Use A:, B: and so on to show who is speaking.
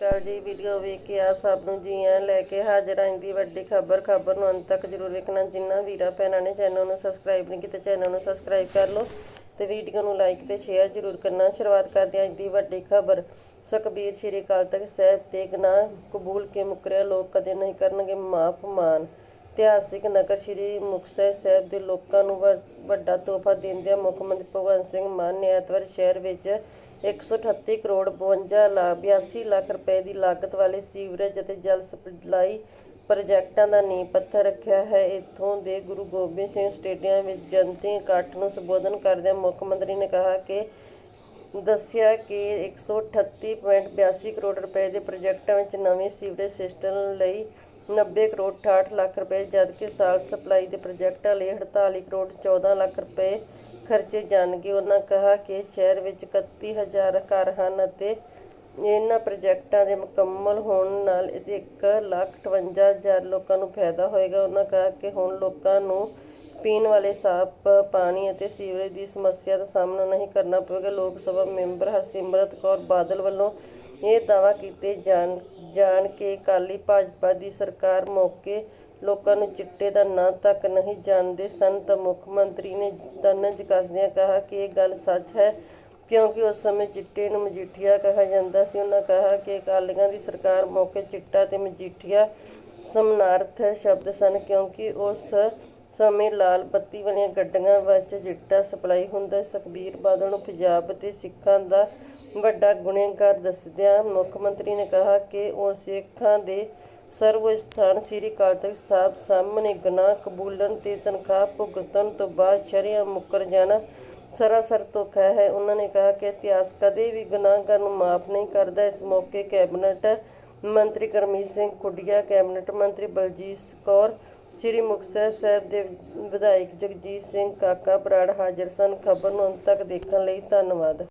A: ਅਕਾਲ ਜੀ ਵੀਡੀਓ ਵੇਖ ਕੇ ਆਪ ਸਭ ਨੂੰ ਜੀ ਆਇਆਂ ਲੈ ਕੇ ਹਾਜ਼ਰ ਆਂ। ਦੀ ਵੱਡੀ ਖਬਰ ਖਬਰ ਨੂੰ ਅੰਤ ਤੱਕ ਜਰੂਰ ਵੇਖਣਾ। ਜਿਨ੍ਹਾਂ ਵੀਰਾਂ ਭੈਣਾਂ ਨੇ ਚੈਨਲ ਨੂੰ ਸਬਸਕ੍ਰਾਈਬ ਨਹੀਂ ਕੀਤਾ ਚੈਨਲ ਨੂੰ ਸਬਸਕ੍ਰਾਈਬ ਕਰ ਲਓ ਤੇ ਵੀਡੀਓ ਨੂੰ ਲਾਈਕ ਤੇ ਸ਼ੇਅਰ ਜਰੂਰ ਕਰਨਾ। ਸ਼ੁਰੂਆਤ ਕਰਦੇ ਹਾਂ ਅੱਜ ਦੀ ਵੱਡੀ ਖਬਰ। ਸੁਖਬੀਰ ਸ਼੍ਰੀ ਅਕਾਲ ਤਖਤ ਸਾਹਿਬ ਤੇ ਗੁਨਾਹ ਕਬੂਲ ਕੇ ਮੁਕਰਿਆ। ਲੋਕ ਕਦੇ ਨਹੀਂ ਕਰਨਗੇ ਮਾਫ ਮਾਨ। ਇਤਿਹਾਸਿਕ ਨਗਰ ਸ਼੍ਰੀ ਮੁਕਤਸਰ ਸਾਹਿਬ ਦੇ ਲੋਕਾਂ ਨੂੰ ਵ- ਵੱਡਾ ਤੋਹਫਾ ਦਿੰਦਿਆਂ ਮੁੱਖ ਮੰਤਰੀ ਭਗਵੰਤ ਸਿੰਘ ਮਾਨ ਨੇ ਐਤਵਾਰ ਸ਼ਹਿਰ ਵਿੱਚ 138 ਕਰੋੜ 52 ਲੱਖ 82 ਲੱਖ ਰੁਪਏ ਦੀ ਲਾਗਤ ਵਾਲੇ ਸੀਵਰੇਜ ਅਤੇ ਜਲ ਸਪਲਾਈ ਪ੍ਰੋਜੈਕਟਾਂ ਦਾ ਨੀਂਹ ਪੱਥਰ ਰੱਖਿਆ ਹੈ। ਇੱਥੋਂ ਦੇ ਗੁਰੂ ਗੋਬਿੰਦ ਸਿੰਘ ਸਟੇਡੀਅਮ ਵਿੱਚ ਜਨਤੀ ਇਕੱਠ ਨੂੰ ਸੰਬੋਧਨ ਕਰਦਿਆਂ ਮੁੱਖ ਮੰਤਰੀ ਨੇ ਕਿਹਾ ਕਿ, ਦੱਸਿਆ ਕਿ 138.82 ਕਰੋੜ ਰੁਪਏ ਦੇ ਪ੍ਰੋਜੈਕਟਾਂ ਵਿੱਚ ਨਵੇਂ ਸੀਵਰੇਜ ਸਿਸਟਮ ਲਈ 90 ਕਰੋੜ 68 ਲੱਖ ਰੁਪਏ, ਜਦਕਿ ਸਾਲ ਸਪਲਾਈ ਦੇ ਪ੍ਰੋਜੈਕਟਾਂ ਲਈ 48 ਕਰੋੜ 14 ਲੱਖ ਰੁਪਏ ਖਰਚੇ ਜਾਣਗੇ। ਉਹਨਾਂ ਕਿਹਾ ਕਿ ਸ਼ਹਿਰ ਵਿੱਚ 31000 ਘਰ ਹਨ ਅਤੇ ਇਹਨਾਂ ਪ੍ਰੋਜੈਕਟਾਂ ਦੇ ਮੁਕੰਮਲ ਹੋਣ ਨਾਲ ਇਹਦੇ 158000 ਲੋਕਾਂ ਨੂੰ ਫਾਇਦਾ ਹੋਏਗਾ। ਉਹਨਾਂ ਕਿਹਾ ਕਿ ਹੁਣ ਲੋਕਾਂ ਨੂੰ ਪੀਣ ਵਾਲੇ ਸਾਫ਼ ਪਾਣੀ ਅਤੇ ਸੀਵਰੇਜ ਦੀ ਸਮੱਸਿਆ ਦਾ ਸਾਹਮਣਾ ਨਹੀਂ ਕਰਨਾ ਪਵੇਗਾ। ਲੋਕ ਸਭਾ ਮੈਂਬਰ ਹਰਸਿਮਰਤ ਕੌਰ ਬਾਦਲ ਵੱਲੋਂ ਇਹ ਦਾਅਵਾ ਕੀਤੇ ਜਾਣ ਜਾਣ ਕੇ ਅਕਾਲੀ ਭਾਜਪਾ ਦੀ ਸਰਕਾਰ ਮੌਕੇ ਲੋਕਾਂ ਨੂੰ ਚਿੱਟੇ ਦਾ ਨਾਂ ਤੱਕ ਨਹੀਂ ਜਾਣਦੇ ਸਨ ਤਾਂ ਮੁੱਖ ਮੰਤਰੀ ਨੇ ਤਨਜ ਕੱਸਦਿਆਂ ਕਿਹਾ ਕਿ ਇਹ ਗੱਲ ਸੱਚ ਹੈ ਕਿਉਂਕਿ ਉਸ ਸਮੇਂ ਚਿੱਟੇ ਨੂੰ ਮਜੀਠੀਆ ਕਿਹਾ ਜਾਂਦਾ ਸੀ ਉਹਨਾਂ ਕਿਹਾ ਕਿ ਅਕਾਲੀਆਂ ਦੀ ਸਰਕਾਰ ਮੌਕੇ ਚਿੱਟਾ ਤੇ ਮਜੀਠੀਆ ਸਮਾਨਾਰਥ ਸ਼ਬਦ ਸਨ ਕਿਉਂਕਿ ਉਸ ਸਮੇਂ ਲਾਲ ਬੱਤੀ ਵਾਲੀਆਂ ਗੱਡੀਆਂ ਵਿੱਚ ਚਿੱਟਾ ਸਪਲਾਈ ਹੁੰਦਾ ਸੀ। ਸੁਖਬੀਰ ਬਾਦਲ ਨੂੰ ਪੰਜਾਬ ਤੇ ਸਿੱਖਾਂ ਦਾ ਵੱਡਾ ਗੁਨਹਗਾਰ ਦੱਸਦਿਆਂ ਮੁੱਖ ਮੰਤਰੀ ਨੇ ਕਿਹਾ ਕਿ ਉਹ ਸਿੱਖਾਂ ਦੇ ਸਰਵ ਸਥਾਨ ਸ੍ਰੀ ਅਕਾਲ ਤਖਤ ਸਾਹਿਬ ਸਾਹਮਣੇ ਗੁਨਾਹ ਕਬੂਲਣ ਤੇ ਤਨਖਾਹ ਭੁਗਤਣ ਤੋਂ ਬਾਅਦ ਸ਼ਰੀਆ ਮੁੱਕਰ ਜਾਣਾ ਸਰਾਸਰ ਧੋਖਾ ਹੈ। ਉਹਨਾਂ ਨੇ ਕਿਹਾ ਕਿ ਇਤਿਹਾਸ ਕਦੇ ਵੀ ਗੁਨਾਹਗਾਰ ਨੂੰ ਮਾਫ ਨਹੀਂ ਕਰਦਾ। ਇਸ ਮੌਕੇ ਕੈਬਨਿਟ ਮੰਤਰੀ ਕਰਮੀਤ ਸਿੰਘ ਖੁੱਡੀਆ, ਕੈਬਨਿਟ ਮੰਤਰੀ ਬਲਜੀਤ ਕੌਰ, ਸ੍ਰੀ ਮੁਕਤਸਰ ਸਾਹਿਬ ਦੇ ਵਿਧਾਇਕ ਜਗਜੀਤ ਸਿੰਘ ਕਾਕਾ ਬਰਾੜ ਹਾਜ਼ਰ ਸਨ। ਖਬਰ ਨੂੰ ਅੰਤ ਤੱਕ ਦੇਖਣ ਲਈ ਧੰਨਵਾਦ।